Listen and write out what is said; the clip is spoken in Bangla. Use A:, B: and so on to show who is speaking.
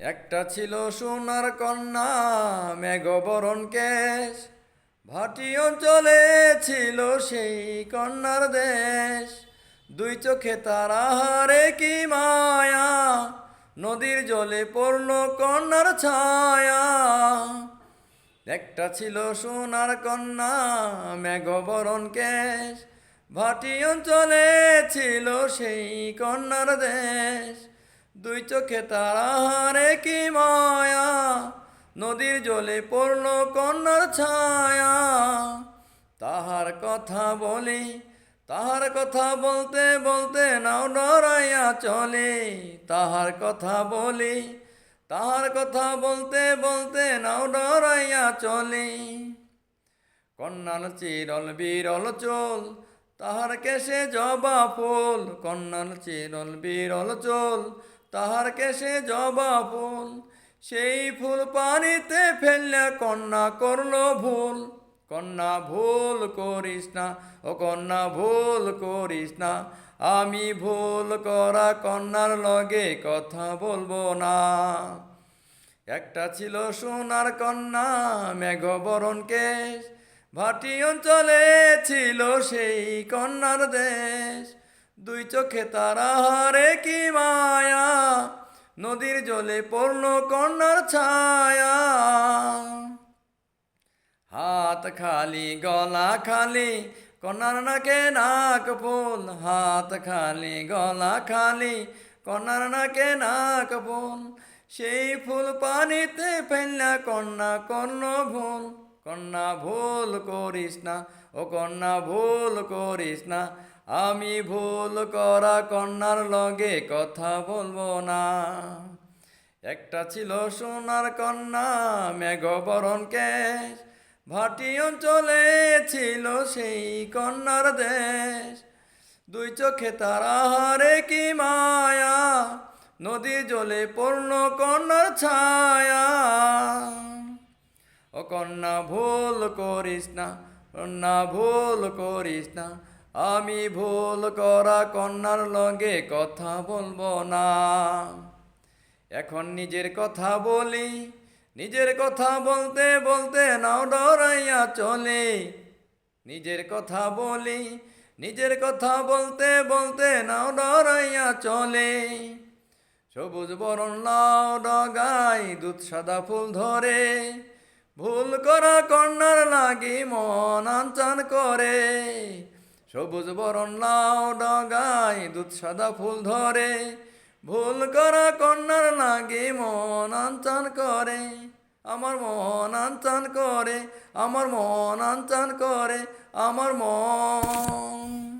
A: একটা ছিল সোনার কন্যা, মেঘবরণ কেশ। ভাটি অঞ্চলে ছিল সেই কন্যার দেশ। দুই চোখে তারা হারে কি মায়া, নদীর জলে পড়ল কন্যার ছায়া। একটা ছিল সোনার কন্যা, মেঘবরণ কেশ। ভাটি অঞ্চলে ছিল সেই কন্যার দেশ। দুই চোখে তারা হারে কি মায়া? নদীর জলে পড়ল কন্যার ছায়া। তাহার কথা বলি, তাহার কথা বলতে বলতে নাও ডরাইয়া চলে। তাহার কথা বলি, তাহার কথা বলতে বলতে নাও ডরাইয়া চলে। কন্যার চিরল বিরল চোল, তাহার কেশে জবা ফুল। কন্যার চিরল বিরল চোল তাহার কেশে জবা ফুল, সেই ফুল পানিতে ফেললে কন্যা করল ভুল। কন্যা ভুল করিস না, ও কন্যা ভুল করিস না, আমি ভুল করা কন্যার লগে কথা বলব না। একটা ছিল সোনার কন্যা, মেঘবরণ কেশ, ভাটি অঞ্চলে ছিল সেই কন্যার দেশ। দুই চোখে তারা হারে কি মায়া, নদীর জলে পড়ল কন্যার ছায়া। হাত খালি, গলা খালি, কন্যার নাকে নাক ফুল। হাত খালি, গলা খালি, কন্যার নাকে নাক ফুল। সেই ফুল পানিতে ফেললা কন্যা কর্ণ ভুল। কন্যা ভুল করিস না, ও কন্যা ভুল করিস না। আমি ভুল করা কন্যার লগে কথা বলব না। একটা ছিল সোনার কন্যা মেঘবরণ কেশ ভাটি অঞ্চলে ছিল সেই কন্যার দেশ। দুই চোখে তারা হারে কি মায়া, নদী জলে পূর্ণ কন্যার ছায়া। কন্যা, ভুল করিস না। কন্যা, ভুল করিস না। আমি ভুল করা কন্যার লগে কথা বলব না। এখন নিজের কথা বলি, নিজের কথা বলতে বলতে নাও ডরাইয়া চলে। নিজের কথা বলি, নিজের কথা বলতে বলতে নাও ডরাইয়া চলে। সবুজ বরণ লাউ ডগাই দুধ সাদা ফুল ধরে। ভুল করা কন্যার লাগি মন আনচান করে। সবুজ বরণ লাউ ডগাই, দুধ সাদা ফুল ধরে। ভুল করা কন্যার লাগি মন আনচান করে। আমার মন আনচান করে, আমার মন আনচান করে, আমার মন